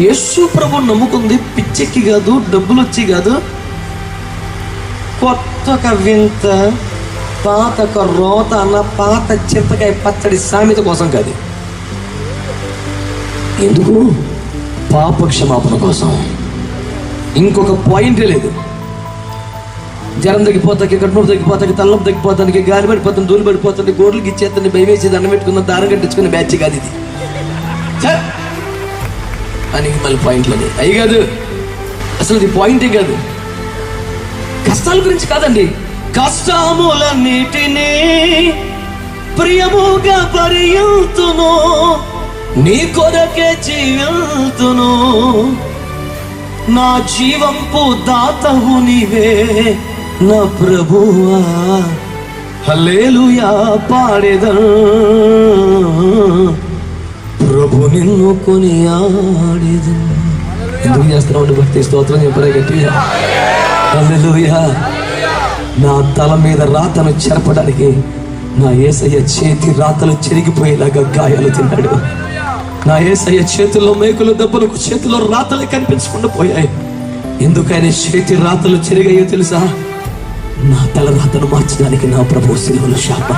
యేసు ప్రభు నమ్ముకుంది పిచ్చెక్కి కాదు డబ్బులు వచ్చి కాదు. కొత్త ఒక వింత పాత ఒక రోత అన్న పాత చింతకాయ పచ్చడి సామెత కోసం కాదు. ఎందుకు? పాప క్షమాపణ కోసం. ఇంకొక పాయింటే లేదు. జ్వరం తగ్గిపోతాకి కట్నూరు తగ్గిపోతాకి తల్లం తగ్గిపోతానికి గాలి పడిపోతుంది దూలు పడిపోతుంది గోర్లకి ఇచ్చేస్తుంది భయం వేసి దండం పెట్టుకున్న దారం కట్టించుకునే బ్యాచ్ కాదు ఇది. దానికి మళ్ళీ పాయింట్లని అయ్యి కాదు అసలు ఇది పాయింటే కాదు. కష్టాల గురించి కాదండి. కష్టములన్నిటినీ ప్రియముగా పరియుతును. నీ కొరకే జీవితును. నా జీవంపు దాతవు నీవే నా ప్రభువా. హల్లేలుయా పాడేదను. ప్రభు నిన్ను కొని ఆడేదు ఎందుకు చేస్తున్నావు? భక్తి స్తోత్రం చెప్పలే గట్టిగా. హల్లెలూయా. నా తల మీద రాతను చెరపడానికి నా ఏసయ్య చేతి రాతలు చెరిగిపోయేలాగా గాయాలు తిన్నాడు. నా ఏసయ్య చేతుల్లో మేకులు దెబ్బలకు చేతిలో రాతలు కనిపించకుండా పోయాయి. ఎందుకైనా చేతి రాతలు చెరిగాయో తెలుసా? నా తల రాతను మార్చడానికి నా ప్రభు శిలువలు శాపం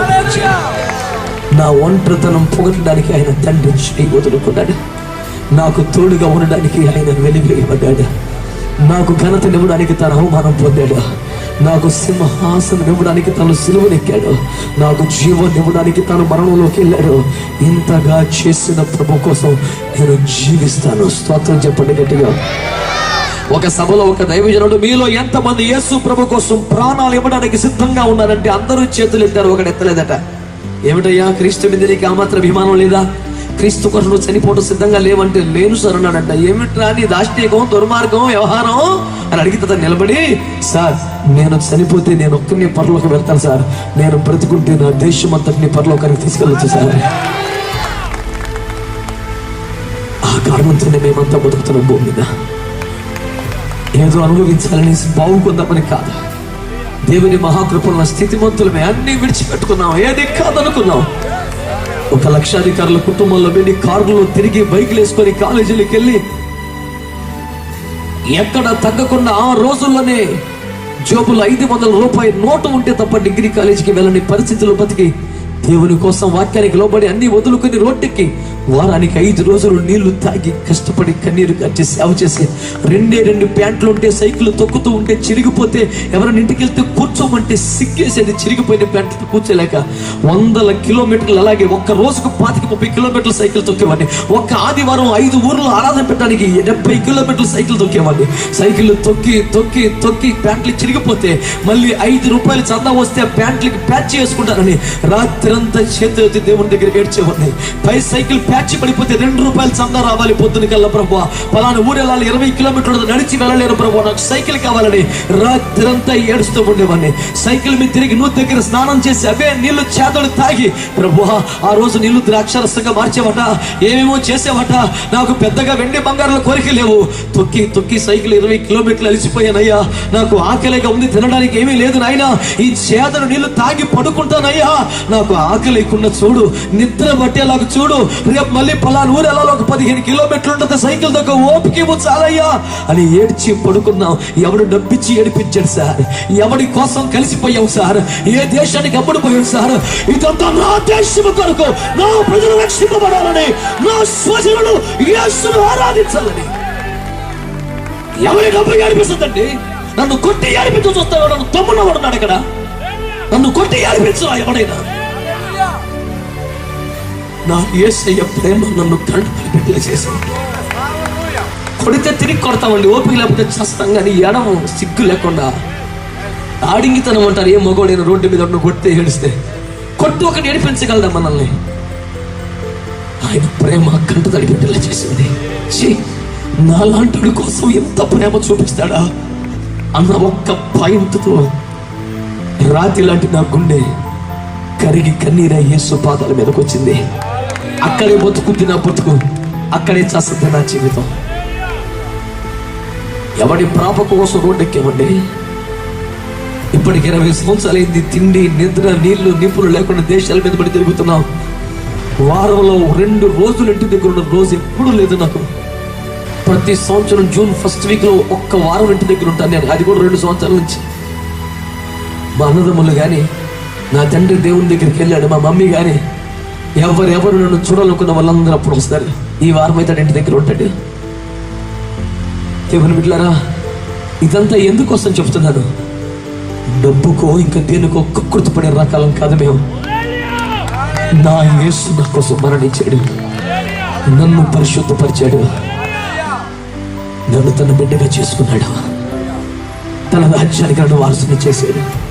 నా ఒంటరితనం పొగట్టడానికి ఆయన తండ్రి చేయి వదులుకున్నాడు నాకు తోడుగా ఉండడానికి ఆయన వెలివేయబడ్డాడు. నాకు ఘనతనివ్వడానికి తన అవమానం పొందాడు. నాకు సింహాసనం ఇవ్వడానికి తను సిలువనెక్కాడు. నాకు జీవం ఇవ్వడానికి తను మరణంలోకి వెళ్ళాడు. ఇంతగా చేసిన ప్రభు కోసం నేను జీవిస్తాను. స్తోత్రం చెప్పండి గట్టిగా. ఒక సభలో ఒక దైవజనుడు మీలో ఎంతమంది యేసు ప్రభు కోసం ప్రాణాలు ఇవ్వడానికి సిద్ధంగా ఉన్నారంటే అందరూ చేతులు ఎత్తారు ఒకటి ఎత్తలేదట ఏమిటయ్యా? క్రీస్తు మీద నీకు ఆ మాత్రం అభిమానం లేదా? క్రీస్తు కొరకు నువ్వు చనిపోవడం సిద్ధంగా లేవంటే లేను సార్ అన్నాడంట. ఏమిట్రా నీ దాష్టీకం దుర్మార్గం వ్యవహారం అని అడిగితే నిలబడి సార్ నేను చనిపోతే నేను ఒక్కరిని పరలోకి వెళ్తాను సార్. నేను బ్రతుకుంటే నా దేశం అంతటిని పరలోకానికి తీసుకెళ్ళచ్చు సార్. ఆ కారణంతోనే మేమంతా బతుకుతున్నాం భూమి మీద. ఏదో అనుభవించాలని బాగుకుందామని కాదు. దేవుని మహాకృపణ స్థితిమంతులమే. అన్ని విడిచిపెట్టుకున్నాం ఏది కాదనుకున్నాం ఒక లక్షాధికారుల కుటుంబంలో వెళ్ళి కారులో తిరిగి బైకులు వేసుకొని కాలేజీలకు వెళ్ళి ఎక్కడ తగ్గకుండా ఆ రోజుల్లోనే జోబులు ఐదు వందల రూపాయల నోటు ఉంటే తప్ప డిగ్రీ కాలేజీకి వెళ్ళని పరిస్థితులు బతికి దేవుని కోసం వాక్యానికి లోబడి అన్ని వదులుకొని రోడ్డుకి వారానికి ఐదు రోజులు నీళ్ళు తాగి కష్టపడి కన్నీరు కట్టి సేవ చేసి రెండే రెండు ప్యాంట్లు ఉంటే సైకిల్ తొక్కుతూ ఉంటే చిరిగిపోతే ఎవరైనా ఇంటికి వెళ్తే కూర్చోమంటే సిగ్గేసేది చిరిగిపోయిన ప్యాంట్లు కూర్చోలేక వందల కిలోమీటర్లు అలాగే ఒక్క రోజుకు పాతిక ముప్పై కిలోమీటర్ల సైకిల్ తొక్కేవాడిని. ఒక్క ఆదివారం ఐదు ఊర్లు ఆరాధన పెట్టడానికి డెబ్బై కిలోమీటర్ల సైకిల్ తొక్కేవాడిని. సైకిల్ తొక్కి తొక్కి తొక్కి ప్యాంట్లు చిరిగిపోతే మళ్ళీ ఐదు రూపాయలు చందా వస్తే ప్యాంట్లకి ప్యాచ్ చేసుకుంటారని రాత్రంతా చేతి దేవుని దగ్గర ఏడ్చేవాడిని. పై సైకిల్ ప్యాచ్ పడిపోతే రెండు రూపాయలు చందా రావాలి పొద్దున కల్లా ప్రభు పలానా ఊరు వెళ్ళాలి ఇరవై కిలోమీటర్లు నడిచి వెళ్ళలేరు ప్రభు నాకు సైకిల్ కావాలని రాత్రంతా ఏడుస్తూ ఉండేవాడిని. సైకిల్ మీద తిరిగి నువ్వు దగ్గర స్నానం చేసి అవే నీళ్ళు చేతలు తాగి ప్రభు ఆ రోజు నీళ్ళు ద్రాక్షరసంగా మార్చేవట ఏమేమో చేసేవట. నాకు పెద్దగా వెండి బంగారాల కోరిక లేవు. తొక్కి తొక్కి సైకిల్ ఇరవై కిలోమీటర్లు అలిసిపోయానయ్యా. నాకు ఆకలిగా ఉంది తినడానికి ఏమీ లేదు నాయనా. ఈ చేతను నీళ్ళు తాగి పడుకుంటానయ్యా. నాకు ఆకలికున్న చూడు నిద్ర పట్టేలాగా చూడు. రేపు మళ్ళీ పలానా ఊరు వెళ్ళాలి ఒక పదిహేను కిలోమీటర్లు ఉంటుంది. సైకిల్ దొక్క ఓపికి చాలయ్యా అని ఏడ్చి పడుకున్నాం. ఎవడు డబ్బిచ్చి ఏడిపించాడు సార్? ఎవడి కోసం కలిసిపోయావు సార్? ఏ దేశానికి అప్పుడు పోయావు సార్? ఇదంతా నా దేశం కొరకు నా ప్రజలు రక్షింపబడాలని నా స్వజనులు యేసును ఆరాధించాలని. ఎవరి డబ్బు ఏడిపిస్తుందండి? నన్ను కొట్టి ఏడిపించు చూస్తాడు నన్ను తమ్ముడు ఉన్నాడు ఇక్కడ. నన్ను కొట్టి ఏడిపించు ఎవడైనా. నా ఏసయ్య ప్రేమ నన్ను తండ్రి బిడ్డలు చేశాను కొడితే తిరిగి కొడతామండి ఓపిక లేకపోతే చేస్తాం కానీ ఎడము సిగ్గు లేకుండా ఆడింగితనం అంటారు ఏ మగోడైన రోడ్డు మీద ఉన్న కొడితే ఏడిస్తే. కొట్టు ఒకటి ఏడిపించగలదా మనల్ని? ఆయన ప్రేమ కంట తడి బిడ్డలు చేసింది. ఛీ, నాలాంటి కోసం ఎంత ప్రేమ చూపిస్తాడా? అన్న ఒక్క పాయింట్తో రాతి లాంటి నా గుండె కరిగి కన్నీరే యేసు పాదాల మీదకి వచ్చింది అక్కడే బతుకుంది నా బతుకు. అక్కడే చేస్తుంది నా జీవితం. ఎవడి ప్రాప కోసం రోడ్డెక్కేమండి? ఇప్పటికి ఇరవై సంవత్సరాలైంది తిండి నిద్ర నీళ్ళు నిపుణులు లేకుండా దేశాల మీద పడి తిరుగుతున్నాం. వారంలో రెండు రోజులు ఇంటి దగ్గర ఉన్న రోజు ఎప్పుడూ లేదు నాకు. ప్రతి సంవత్సరం జూన్ ఫస్ట్ వీక్లో ఒక్క వారం ఇంటి దగ్గర ఉంటాను నేను. అది కూడా రెండు సంవత్సరాల నుంచి. మా అన్నదమ్ములు కానీ నా తండ్రి దేవుని దగ్గరికి వెళ్ళాడు మా మమ్మీ కానీ ఎవరెవరు నన్ను చూడాలనుకున్న వాళ్ళందరూ అప్పుడు వస్తారు. ఈ వారం అయితే ఇంటి దగ్గర ఉంటాడు. దేవుని బిడ్డలారా ఇదంతా ఎందుకోసం చెప్తున్నాను డబ్బుకో ఇంకా దేనికో కృతపడే రకాలం కాదు మేము. నా యేసు నా కోసం మరణించాడు. నన్ను పరిశుద్ధపరిచాడు. నన్ను తన బిడ్డగా చేసుకున్నాడు. తన రాజ్యానికి నన్ను వారసుని చేశాడు.